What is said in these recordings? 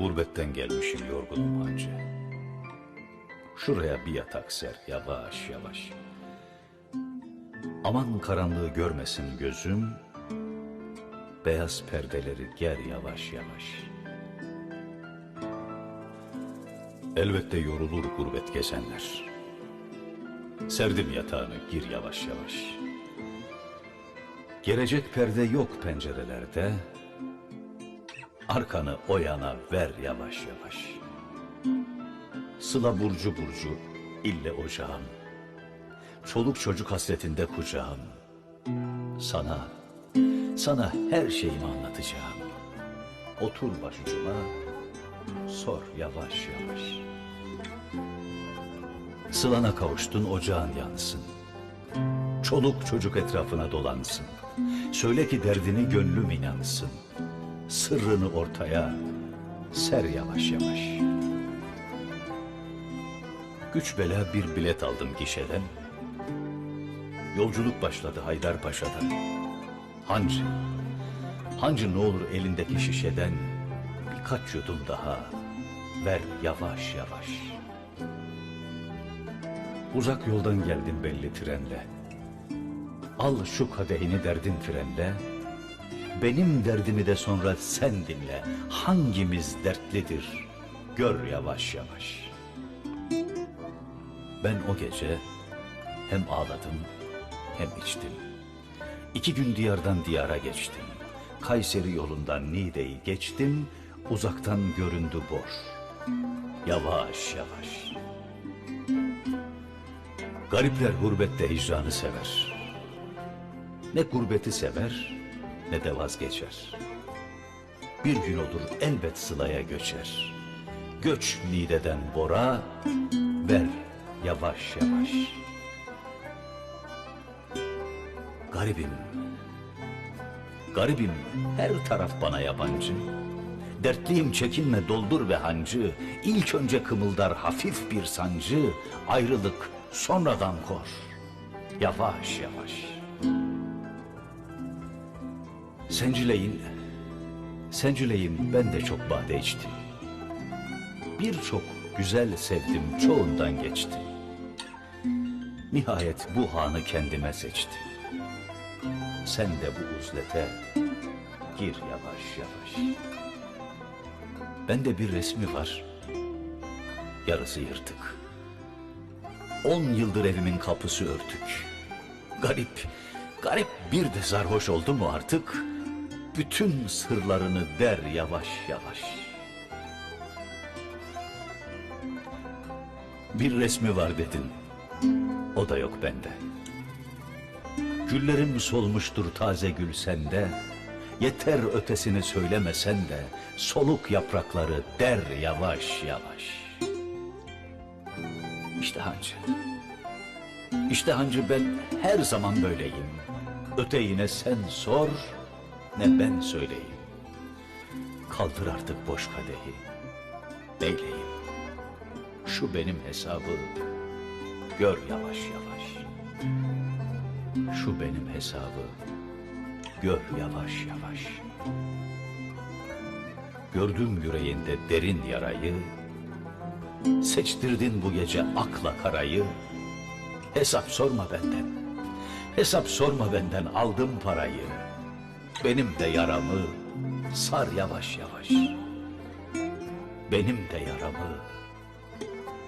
Gurbetten gelmişim yorgunum hancı. Şuraya bir yatak ser yavaş yavaş. Aman karanlığı görmesin gözüm. Beyaz perdeleri ger yavaş yavaş. Elbette yorulur gurbet gezenler. Serdim yatağını gir yavaş yavaş. Gelecek perde yok pencerelerde. Arkanı o yana ver yavaş yavaş. Sıla burcu burcu ille ocağım. Çoluk çocuk hasretinde kucağım. Sana, sana her şeyimi anlatacağım. Otur başucuma, sor yavaş yavaş. Sılana kavuştun ocağın yansın. Çoluk çocuk etrafına dolansın. Söyle ki derdini gönlüm inansın. Sırrını ortaya ser yavaş yavaş. Güç bela bir bilet aldım gişeden. Yolculuk başladı Haydarpaşa'dan. Hancı, hancı ne olur elindeki şişeden birkaç yudum daha ver yavaş yavaş. Uzak yoldan geldin belli trenle. Al şu kadehini derdin frenle. Benim derdimi de sonra sen dinle. Hangimiz dertlidir? Gör yavaş yavaş. Ben o gece hem ağladım hem içtim. İki gün diyardan diyara geçtim. Kayseri yolundan Niğde'yi geçtim. Uzaktan göründü boş. Yavaş yavaş. Garipler gurbette hicranı sever. Ne gurbeti sever ne de vazgeçer. Bir gün olur elbet sılaya göçer. Göç Niğde'den Bora, ver yavaş yavaş. Garibim, garibim her taraf bana yabancı. Dertliyim çekinme doldur ve hancı. İlk önce kımıldar hafif bir sancı. Ayrılık sonradan koş. Yavaş yavaş. Sencileyin, sencileyin ben de çok bade içtim. Birçok güzel sevdim çoğundan geçtim. Nihayet bu hanı kendime seçtim. Sen de bu uzlete gir yavaş yavaş. Bende bir resmi var. Yarısı yırtık. On yıldır evimin kapısı örtük. Garip, garip bir de sarhoş oldu mu artık? Bütün sırlarını der yavaş yavaş. Bir resmi var dedin. O da yok bende. Güllerim solmuştur taze gül sende. Yeter ötesini söylemesen de soluk yaprakları der yavaş yavaş. İşte hancı. İşte hancı ben her zaman böyleyim. Öteyine sen sor ne ben söyleyeyim. Kaldır artık boş kadehi. Beyleyim. Şu benim hesabı gör yavaş yavaş. Şu benim hesabı gör yavaş yavaş. Gördüm yüreğinde derin yarayı, seçtirdin bu gece akla karayı. Hesap sorma benden, hesap sorma benden aldım parayı. Benim de yaramı sar yavaş yavaş. Benim de yaramı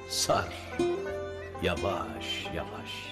sar yavaş yavaş.